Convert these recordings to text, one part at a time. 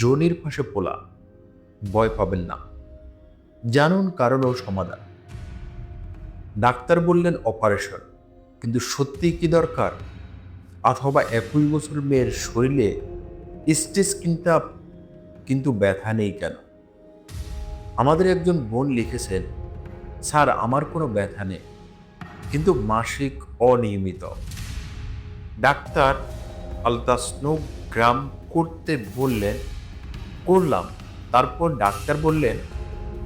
জনির পাশে পোলা, ভয় পাবেন না। জানুন কারণ ও সমাধান। ডাক্তার বললেন অপারেশন, কিন্তু সত্যিই কি দরকার? অথবা একুশ বছর মেয়ের শরীরে স্টেজ কিনতে কিন্তু ব্যথা নেই কেন? আমাদের একজন বোন লিখেছেন, স্যার, আমার কোনো ব্যথা নেই, কিন্তু মাসিক অনিয়মিত। ডাক্তার আলতাসনোগ্রাম করতে বললেন, করলাম। তারপর ডাক্তার বললেন,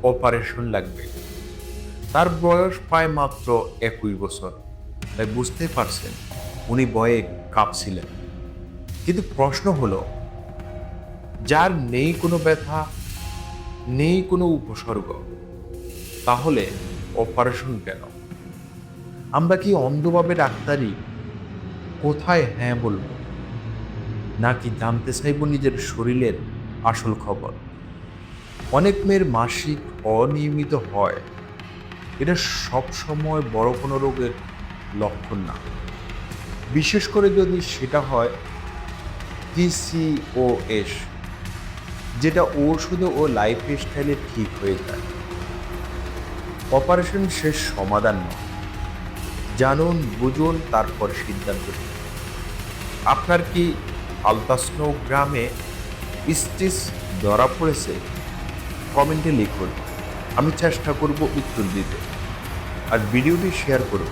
অপারেশন লাগবে। তার বয়স প্রায় মাত্র একুশ বছর। তাই বুঝতে পারছেন, উনি বয়ে কাঁপছিলেন। কিন্তু প্রশ্ন হলো, যার নেই কোনো ব্যথা, নেই কোনো উপসর্গ, তাহলে অপারেশন কেন? আমরা কি অন্ধভাবে ডাক্তারি কোথায় হ্যাঁ বলব? নাকি জানতে চাইব নিজের শরীরের আসল খবর? অনেক মেয়ের মাসিক অনিয়মিত হয়। এটা সব সময় বড় কোনো রোগের লক্ষণ না। বিশেষ করে যদি সেটা হয় পিসিওএস যেটা ওষুধ ও লাইফ স্টাইলে ঠিক হয়ে যায়। অপারেশন শেষ সমাধান নয়। জানুন, বুঝুন, তারপর সিদ্ধান্ত আপনার কি আলতাসনো গ্রামে স্টিচ ধরা পড়েছে। কমেন্টে লিখুন। আমি চেষ্টা করব উত্তর দিতে আর ভিডিওটি শেয়ার করব,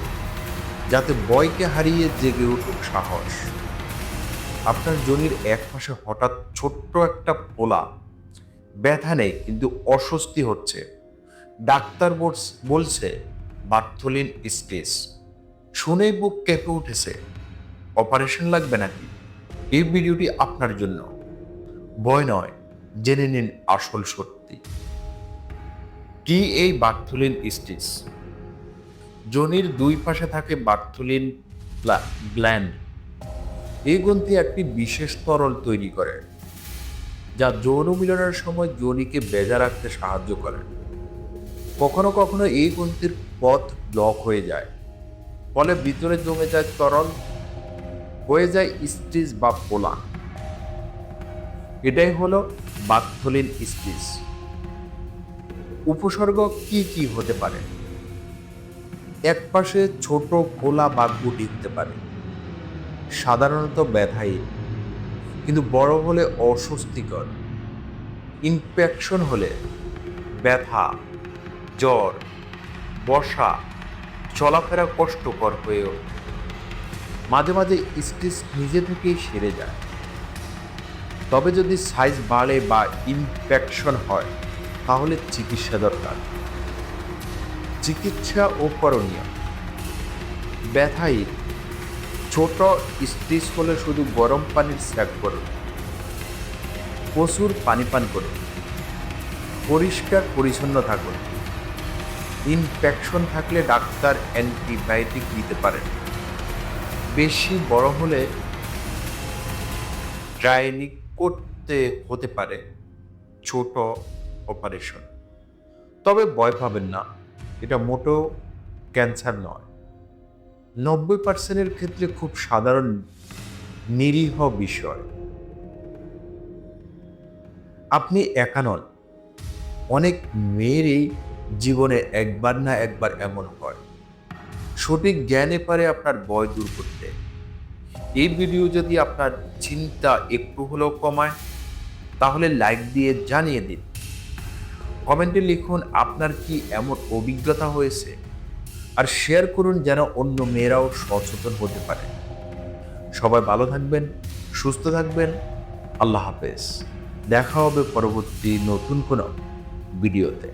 যাতে বয়কে হারিয়ে জেগে উঠুক সাহস। আপনার জনির এক পাশে হঠাৎ ছোট্ট একটা পোলা। ব্যথা নেই, কিন্তু অস্বস্তি হচ্ছে। ডাক্তার বলছে, বার্থলিন স্টেজ শুনেই বুক কেঁপে উঠেছে। অপারেশন লাগবে নাকি? এই ভিডিওটি আপনার জন্য। ভয় নয়, জেনে নিন আসল সত্যি। কি এই বার্থুলিন স্টিচ? জনির দুই পাশে থাকে বার্থুলিন গ্ল্যান্ড। এই গ্রন্থি একটি বিশেষ তরল তৈরি করে, যা যৌন মিলনের সময় যোনিকে বেজা রাখতে সাহায্য করে। কখনো কখনো এই গ্রন্থির পথ ব্লক হয়ে যায়, ফলে ভিতরে জমে যায় তরল হয়ে যায় স্টিচ বা পোলা। এটাই হলো বাথলিন স্টিচ। উপসর্গ কি কি হতে পারে? এক পাশে ছোট খোলা বা গুটি হতে পারে। সাধারণত ব্যথাই, কিন্তু বড় হলে অস্বস্তিকর। ইনফেকশন হলে ব্যথা, জ্বর, বসা, চলাফেরা কষ্টকর হয়ে ওঠে মাঝে মাঝে স্টিচ নিজে থেকেই সেরে যায়। তবে যদি সাইজ বাড়ে বা ইনফেকশন হয়, তাহলে চিকিৎসা দরকার। চিকিৎসা ও করণীয়। ব্যথায় ছোট স্টিচ হলে শুধু গরম পানির স্যাক করুন। প্রচুর পানি পান করুন। পরিষ্কার পরিচ্ছন্ন থাকুন। ইনফেকশন থাকলে ডাক্তার অ্যান্টিবায়োটিক দিতে পারেন। বেশি বড় হলে ড্রাইনিক করতে হতে পারে ছোট অপারেশন। তবে ভয় পাবেন না, এটা মোটো ক্যান্সার নয়। নব্বই পার্সেন্টের ক্ষেত্রে খুব সাধারণ নিরীহ বিষয়। আপনি একা নন, অনেক মেয়েরই জীবনে একবার না একবার এমন হয়। সঠিক জ্ঞানে পারে আপনার ভয় দূর করতে। এই ভিডিও যদি আপনার চিন্তা একটু হলেও কমায়, তাহলে লাইক দিয়ে জানিয়ে দিন। কমেন্টে লিখুন, আপনার কি এমন অভিজ্ঞতা হয়েছে? আর শেয়ার করুন যেন অন্য মেয়েরাও সচেতন হতে পারে। সবাই ভালো থাকবেন, সুস্থ থাকবেন। আল্লাহ হাফেজ। দেখা হবে পরবর্তী নতুন কোনো ভিডিওতে